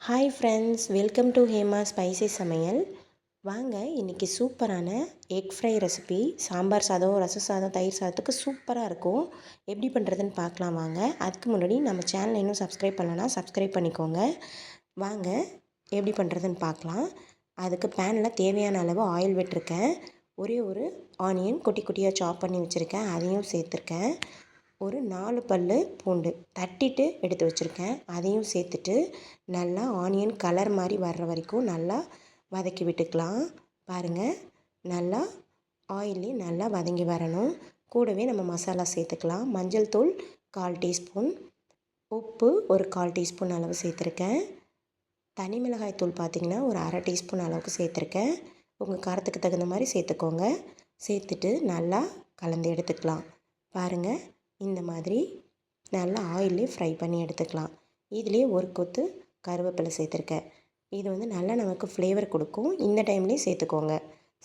Hi friends welcome to Hema spicy Samayal வாங்க இன்றைக்கி சூப்பரான எக் ஃப்ரை ரெசிபி சாம்பார் சாதம் ரச சாதம் தயிர் சாதத்துக்கு சூப்பராக இருக்கும். எப்படி பண்ணுறதுன்னு பார்க்கலாம் வாங்க. அதுக்கு முன்னாடி நம்ம சேனலை இன்னும் சப்ஸ்கிரைப் பண்ணலன்னா சப்ஸ்கிரைப் பண்ணிக்கோங்க. வாங்க எப்படி பண்ணுறதுன்னு பார்க்கலாம். அதுக்கு பேனில் தேவையான அளவு ஆயில் விட்டுருக்கேன். ஒரே ஒரு ஆனியன் குட்டி குட்டியாக சாப் பண்ணி வச்சுருக்கேன். அதையும் சேர்த்துருக்கேன். ஒரு நாலு பல் பூண்டு தட்டிட்டு எடுத்து வச்சுருக்கேன். அதையும் சேர்த்துட்டு நல்லா ஆனியன் கலர் மாதிரி வர்ற வரைக்கும் நல்லா வதக்கி விட்டுக்கலாம். பாருங்கள் நல்லா ஆயிலே நல்லா வதங்கி வரணும். கூடவே நம்ம மசாலா சேர்த்துக்கலாம். மஞ்சள் தூள் கால் டீஸ்பூன் உப்பு ஒரு கால் டீஸ்பூன் அளவு சேர்த்துருக்கேன். தனி மிளகாய் தூள் பார்த்திங்கன்னா ஒரு அரை டீஸ்பூன் அளவுக்கு சேர்த்துருக்கேன். உங்கள் காரத்துக்கு தகுந்த மாதிரி சேர்த்துக்கோங்க. சேர்த்துட்டு நல்லா கலந்து எடுத்துக்கலாம். பாருங்கள் இந்த மாதிரி நல்லா ஆயிலே ஃப்ரை பண்ணி எடுத்துக்கலாம். இதிலே ஒரு கொத்து கருவேப்பிலை சேர்த்துருக்கேன். இது வந்து நல்லா நமக்கு ஃப்ளேவர் கொடுக்கும். இந்த டைம்லேயே சேர்த்துக்கோங்க.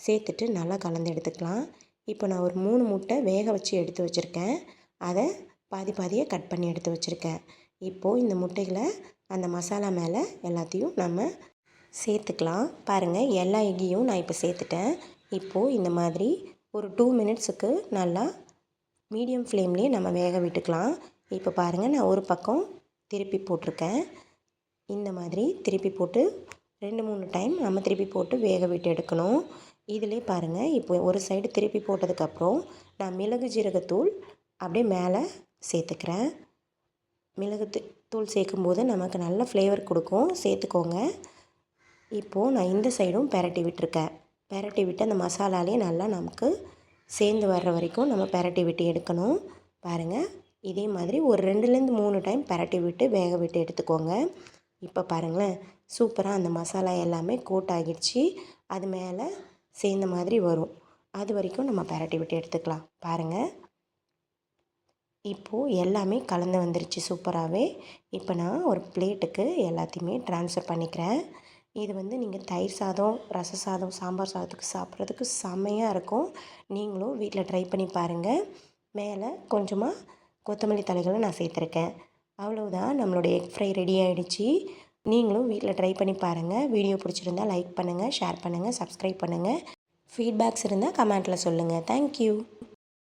சேர்த்துட்டு நல்லா கலந்து எடுத்துக்கலாம். இப்போ நான் ஒரு மூணு முட்டை வேக வச்சு எடுத்து வச்சுருக்கேன். அதை பாதி பாதியாக கட் பண்ணி எடுத்து வச்சுருக்கேன். இப்போது இந்த முட்டைகளை அந்த மசாலா மேலே எல்லாத்தையும் நம்ம சேர்த்துக்கலாம். பாருங்கள் எல்லா எக்கையும் நான் இப்போ சேர்த்துட்டேன். இப்போது இந்த மாதிரி ஒரு டூ மினிட்ஸுக்கு நல்லா மீடியம் ஃப்ளேம்லேயே நம்ம வேக விட்டுக்கலாம். இப்போ பாருங்கள் நான் ஒரு பக்கம் திருப்பி போட்டிருக்கேன். இந்த மாதிரி திருப்பி போட்டு ரெண்டு மூணு டைம் நம்ம திருப்பி போட்டு வேக விட்டு எடுக்கணும். இதிலே பாருங்கள் இப்போ ஒரு சைடு திருப்பி போட்டதுக்கப்புறம் நான் மிளகு ஜீரகத்தூள் அப்படியே மேலே சேர்த்துக்கிறேன். மிளகு தூள் சேர்க்கும்போது நமக்கு நல்ல ஃப்ளேவர் கொடுக்கும். சேர்த்துக்கோங்க. இப்போது நான் இந்த சைடும் பெரட்டி விட்டுருக்கேன். பெரட்டி விட்டு அந்த மசாலாலே நல்லா நமக்கு சேர்ந்து வர்ற வரைக்கும் நம்ம பெரட்டி விட்டு எடுக்கணும். பாருங்கள் இதே மாதிரி ஒரு ரெண்டுலேருந்து மூணு டைம் பெரட்டி விட்டு வேக விட்டு எடுத்துக்கோங்க. இப்போ பாருங்களேன். சூப்பராக அந்த மசாலா எல்லாமே கோட் ஆகிடுச்சு. அது மேலே சேர்ந்த மாதிரி வரும். அது வரைக்கும் நம்ம பெரட்டி விட்டு எடுத்துக்கலாம். பாருங்கள் இப்போது எல்லாமே கலந்து வந்துருச்சு சூப்பராகவே. இப்போ நான் ஒரு பிளேட்டுக்கு எல்லாத்தையுமே ட்ரான்ஸ்ஃபர் பண்ணிக்கிறேன். இது வந்து நீங்கள் தயிர் சாதம் ரச சாதம் சாம்பார் சாதத்துக்கு சாப்பிட்றதுக்கு செம்மையாக இருக்கும். நீங்களும் வீட்டில் ட்ரை பண்ணி பாருங்கள் மேலே கொஞ்சமாக கொத்தமல்லி தலைகளை நான் சேர்த்துருக்கேன். அவ்வளோதான் நம்மளுடைய எக் ஃப்ரை ரெடி ஆகிடுச்சு நீங்களும் வீட்டில் ட்ரை பண்ணி பாருங்கள் வீடியோ பிடிச்சிருந்தால் லைக் பண்ணுங்கள் ஷேர் பண்ணுங்கள் சப்ஸ்கிரைப் பண்ணுங்கள் ஃபீட்பேக்ஸ் இருந்தால் கமெண்ட்டில் சொல்லுங்கள் தேங்க்யூ